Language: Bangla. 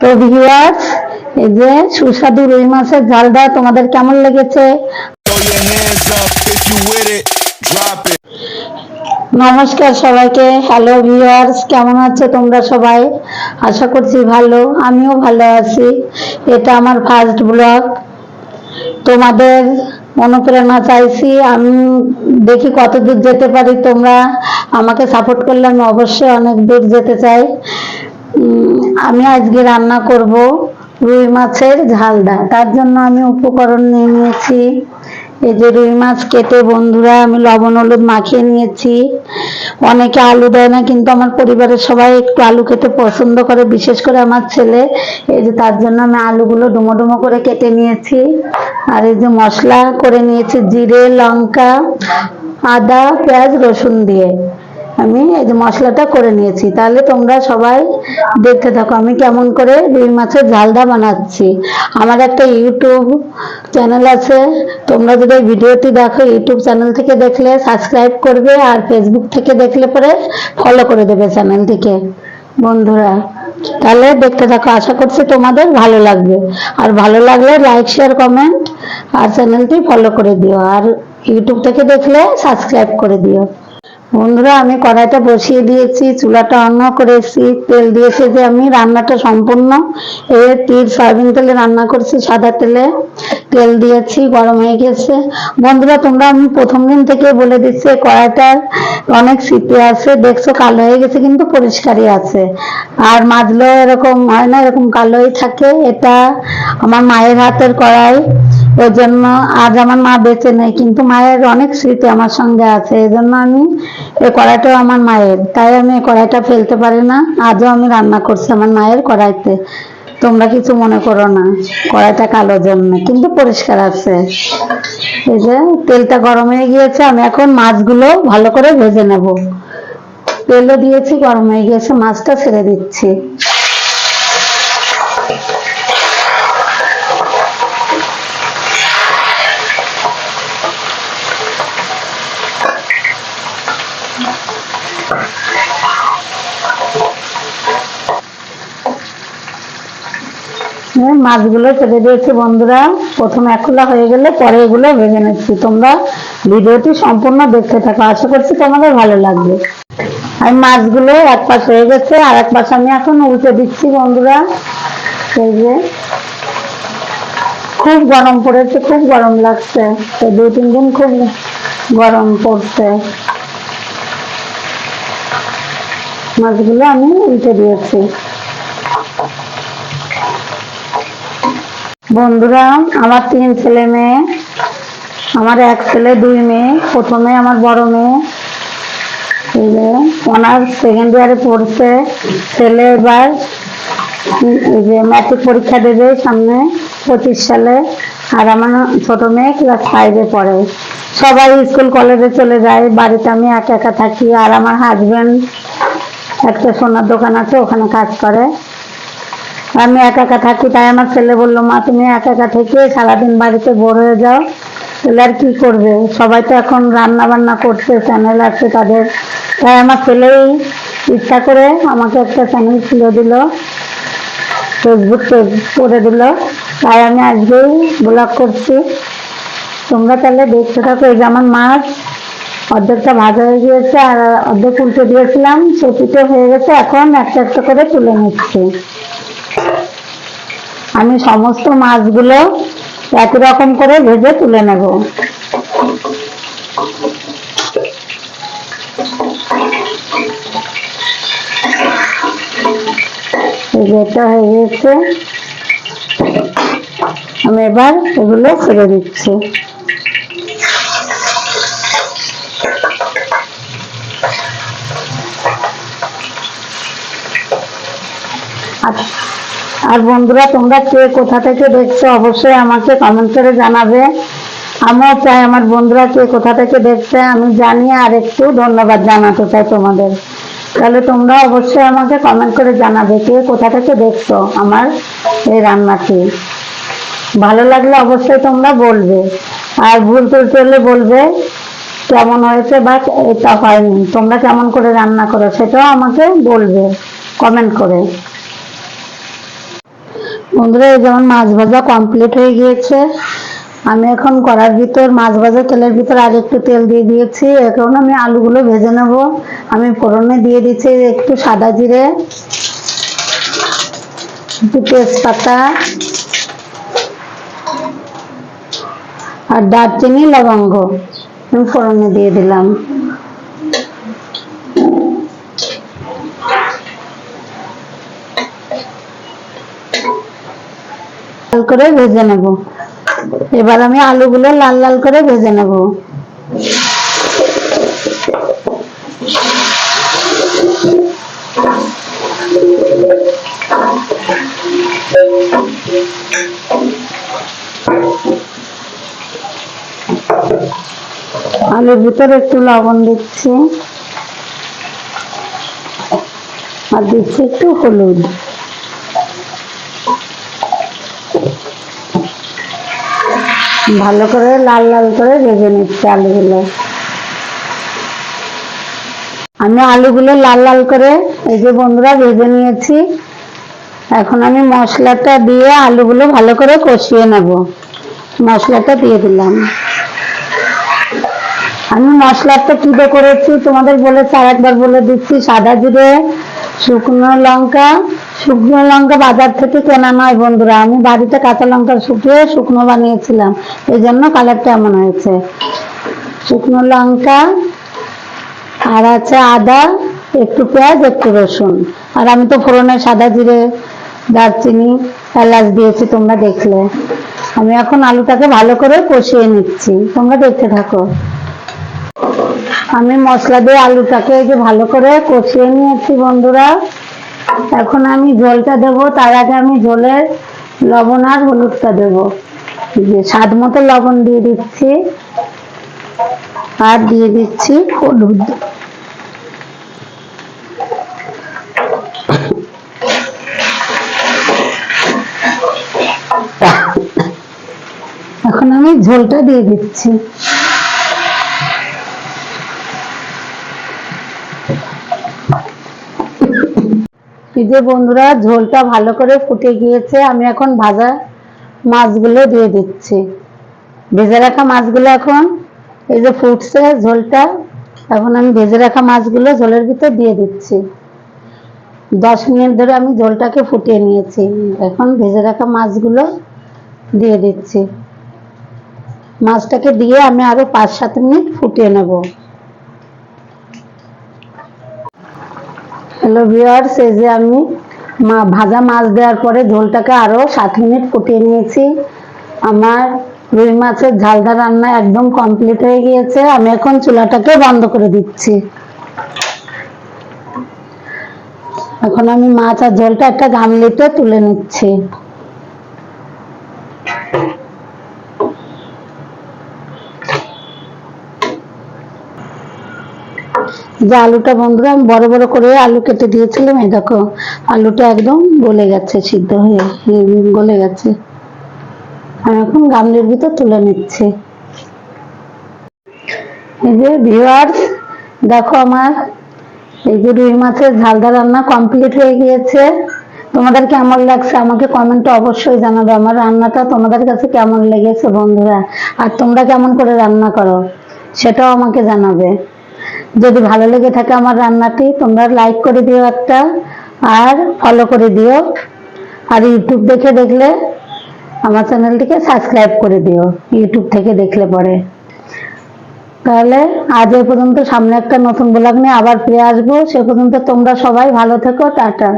তো ভিউয়ার্স এই যে সুস্বাদু রুই মাছের ঝালটা তোমাদের কেমন লেগেছে. নমস্কার সবাইকে। হ্যালো ভিউয়ার্স কেমন আছো তোমরা সবাই? আশা করছি ভালো আমিও ভালো আছি। এটা আমার ফার্স্ট ব্লগ তোমাদের অনুপ্রেরণা চাইছি। আমি দেখি কত দূর যেতে পারি তোমরা। আমাকে সাপোর্ট করলে আমি অবশ্যই অনেক দূর যেতে চাই। আমি আজকে রান্না করব রুই মাছের ঝালদা তার জন্য আমি উপকরণ নিয়ে নিয়েছি। এই যে রুই মাছ কেটে বন্ধুরা, আমি লবণ হলুদ মাখিয়ে নিয়েছি। অনেকে আলু দেয় না, কিন্তু আমার পরিবারের সবাই একটু আলু খেতে পছন্দ করে, বিশেষ করে আমার ছেলে। এই যে তার জন্য আমি আলুগুলো ডুমো ডুমো করে কেটে নিয়েছি। আর এই যে মশলা করে নিয়েছি, জিরে, লঙ্কা, আদা, পেঁয়াজ, রসুন দিয়ে। আমি এই যে মশলাটা করে নিয়েছি। তাহলে তোমরা সবাই দেখতে থাকো, আমি কেমন করে রুই মাছের ঝালদা বানাচ্ছি। আমার একটা ইউটিউব চ্যানেল আছে, তোমরা যদি ভিডিওটি দেখো, ইউটিউব চ্যানেল থেকে দেখলে সাবস্ক্রাইব করবে আর ফেসবুক থেকে দেখলে পরে ফলো করে দেবে চ্যানেলটিকে। বন্ধুরা, তাহলে দেখতে থাকো, আশা করছি তোমাদের ভালো লাগবে। আর ভালো লাগলে লাইক শেয়ার কমেন্ট আর চ্যানেলটি ফলো করে দিও। আর ইউটিউব থেকে দেখলে সাবস্ক্রাইব করে দিও। বন্ধুরা, আমি কড়াইটা বসিয়ে দিয়েছি, চুলাটা অন করেছি তেল দিয়েছে যে আমি, রান্নাটা সম্পূর্ণ। এ তিল সয়াবিন তেলে রান্না করছি, সাদা তেলে। তেল দিয়েছি, গরম হয়ে গেছে। বন্ধুরা, তোমরা আমি প্রথম দিন থেকে বলে দিচ্ছি কড়াইটার অনেক স্মৃতি আছে। দেখছ, কালো হয়ে গেছে, কিন্তু পরিষ্কারই আছে। আর মাজলেও এরকম হয় না, এরকম কালোই থাকে। এটা আমার মায়ের হাতের কড়াই। ওই জন্য আজ আমার মা বেঁচে নেই, কিন্তু মায়ের অনেক স্মৃতি আমার সঙ্গে আছে। এই জন্য আমি এই কড়াইটাও আমার মায়ের। তাই আমি এই কড়াইটা ফেলতে পারি না, আজও আমি রান্না করছি আমার মায়ের কড়াইতে। তোমরা কিছু মনে করো না, কড়াইটা কালো জন্য, কিন্তু পরিষ্কার আছে। এই যে তেলটা গরম হয়ে গিয়েছে, আমি এখন মাছগুলো ভালো করে ভেজে নেব। তেলও দিয়েছি, গরম হয়ে গিয়েছে, মাছটা ছেড়ে দিচ্ছি। মাছগুলো ছেড়ে দিয়েছি বন্ধুরা। প্রথম এক খোলা হয়ে গেলে পরে এগুলো ভেজে নিচ্ছি। তোমরা ভিডিওটি সম্পূর্ণ দেখতে থাকো। আশা করছি তোমাদের ভালো লাগবে। আর মাছগুলো এক পাশ হয়ে গেছে, আর এক পাশ আমি এখন উল্টে দিচ্ছি বন্ধুরা। এই যে। খুব গরম পড়েছে, খুব গরম লাগছে। তো দুই তিন দিন খুব গরম পড়ছে। মাছগুলো আমি উল্টে দিয়েছি। বন্ধুরা, আমার তিন ছেলে মেয়ে, আমার এক ছেলে, দুই মেয়ে, প্রথমে আমার বড় মেয়ে। ওনার সেকেন্ড ইয়ারে পড়ছে। ছেলে এবার যে ম্যাট্রিক পরীক্ষা দেবে সামনে পঁচিশ সালে। আর আমার ছোট মেয়ে ক্লাস ফাইভে পড়ে। সবাই স্কুল কলেজে চলে যায়। বাড়িতে আমি একা একা থাকি। আর আমার হাজবেন্ড একটা সোনার দোকান আছে, ওখানে কাজ করে। আমি একা একা থাকি, তাই আমার ছেলে বলল, মা, তুমি একা একা থেকে সারাদিন বাড়িতে বোর হয়ে যাও, তাহলে আর কি করবে? সবাই তো এখন রান্না বান্না করছে চ্যানেল আছে তাদের। তাই আমার ছেলেই ইচ্ছা করে আমাকে একটা চ্যানেল খুলে দিল ফেসবুক পেজ করে দিল। তাই আমি আজকেই ব্লগ করছি। তোমরা তাহলে দেখতে থাকো, এই যে আমার মাছ অর্ধেকটা ভাজা হয়ে গিয়েছে, আর অর্ধেক উল্টে দিয়েছিলাম সেটিতে হয়ে গেছে, এখন একটা একটা করে তুলে নিচ্ছি। আমি সমস্ত মাছগুলো একই রকম করে ভেজে তুলে নেব। এটা হয়ে গেছে। আমি এবার এগুলো ছেড়ে দিচ্ছি। আর আর বন্ধুরা, তোমরা কে কোথা থেকে দেখছ অবশ্যই আমাকে কমেন্ট করে জানাবে। আমিও চাই আমার বন্ধুরা কে কোথা থেকে দেখছে, আমি জানি আর একটু ধন্যবাদ জানাতে চাই তোমাদের। তাহলে তোমরা অবশ্যই আমাকে কমেন্ট করে জানাবে কে কোথা থেকে দেখছ আমার এই রান্নাটি। ভালো লাগলে অবশ্যই তোমরা বলবে। আর ভুল তুলতে করলে বলবে কেমন হয়েছে বা এটা হয়নি। তোমরা কেমন করে রান্না করো সেটাও আমাকে বলবে কমেন্ট করে। বন্ধুরা, এই যেমন মাছ ভাজা কমপ্লিট হয়ে গিয়েছে। আমি এখন কড়ার ভিতর মাছ ভাজা তেলের ভিতর আর একটু তেল দিয়ে দিয়েছি। এখন আমি আলুগুলো ভেজে নেব। আমি ফোড়নে দিয়ে দিচ্ছি একটু সাদা জিরে, একটু তেজপাতা আর দারচিনি, লবঙ্গ। আমি ফোড়নে দিয়ে দিলাম। লাল করে ভেজে নেব। এবার আমি আলুগুলো লাল লাল করে ভেজে নেব। আলুর ভিতরে একটু লবণ দিচ্ছি। আর দিচ্ছি একটু হলুদ। ভালো করে লাল লাল করে ভেজে নিচ্ছি আলুগুলো। আমি আলুগুলো লাল লাল করে এই যে বন্ধুরা ভেজে নিয়েছি। এখন আমি মশলাটা দিয়ে আলুগুলো ভালো করে কষিয়ে নেব। মশলাটা দিয়ে দিলাম। আমি মশলাটা কি করেছি তোমাদের বলেছি আর একবার বলে দিচ্ছি। সাদা জিরে, শুকনো লঙ্কা শুকনো লঙ্কা বাজার থেকে কেনা নয় বন্ধুরা। আমি বাড়িতে কাঁচা লঙ্কা শুকিয়ে শুকনো বানিয়েছিলাম। এই জন্য কালারটা এমন হয়েছে। শুকনো লঙ্কা, আর আছে আদা, একটু পেঁয়াজ, একটু রসুন। আর আমি তো ফোড়নে সাদা জিরে, দারচিনি, এলাচ দিয়েছি, তোমরা দেখলে। আমি এখন আলুটাকে ভালো করে কষিয়ে নিচ্ছি। তোমরা দেখতে থাকো। আমি মশলা দিয়ে আলুটাকে এই যে ভালো করে কষিয়ে নিয়েছি বন্ধুরা। এখন আমি জলটা দেব, তার আগে আমি জলের লবণ আর হলুদটা দেব। যে স্বাদ মতো লবণ দিয়ে দিচ্ছি, আর দিয়ে দিচ্ছি হলুদ। এখন আমি ঝোলটা দিয়ে দিচ্ছি। এই যে বন্ধুরা, ঝোলটা ভালো করে ফুটে গিয়েছে। আমি এখন ভাজা মাছগুলো দিয়ে দিচ্ছি। ভেজে রাখা মাছগুলো এখন, এই যে ফুটছে ঝোলটা, এখন আমি ভেজে রাখা মাছগুলো ঝোলের ভিতর দিয়ে দিচ্ছি। দশ মিনিট ধরে আমি ঝোলটাকে ফুটিয়ে নিয়েছি। এখন ভেজে রাখা মাছগুলো দিয়ে দিচ্ছি। মাছটাকে দিয়ে আমি আরও পাঁচ সাত মিনিট ফুটিয়ে নেব। হ্যালো ভিওয়ার্স এই যে আমি মা ভাজা মাছ দেওয়ার পরে ঝোলটাকে আরও সাত মিনিট ফুটিয়ে নিয়েছি। আমার রুই মাছের ঝালদা রান্না একদম কমপ্লিট হয়ে গিয়েছে। আমি এখন চুলাটাকে বন্ধ করে দিচ্ছি। এখন আমি মাছ আর ঝোলটা একটা গামলিতে তুলে নিচ্ছি। যে আলুটা বন্ধুরা আমি বড় বড় করে আলু কেটে দিয়েছিলাম, এই দেখো, আলুটা একদম গলে গেছে, সিদ্ধ হয়ে গলে গেছে। আমি এখন গামলির ভিতর তুলে নিচ্ছি। এই যে দেখো আমার, এই যে রুই মাছের ঝালদা রান্না কমপ্লিট হয়ে গিয়েছে। তোমাদের কেমন লাগছে আমাকে কমেন্টে অবশ্যই জানাবে। আমার রান্নাটা তোমাদের কাছে কেমন লেগেছে বন্ধুরা? আর তোমরা কেমন করে রান্না করো, সেটাও আমাকে জানাবে। যদি ভালো লেগে থাকে আমার রান্নাটি, তোমরা লাইক করে দিও একটা আর ফলো করে দিও। আর ইউটিউব দেখে দেখলে আমার চ্যানেলটিকে সাবস্ক্রাইব করে দিও ইউটিউব থেকে দেখলে পরে। তাহলে আজ এ পর্যন্ত সামনে একটা নতুন ব্লগ নিয়ে আবার ফিরে আসব। সে পর্যন্ত তোমরা সবাই ভালো থেকো, টাটা।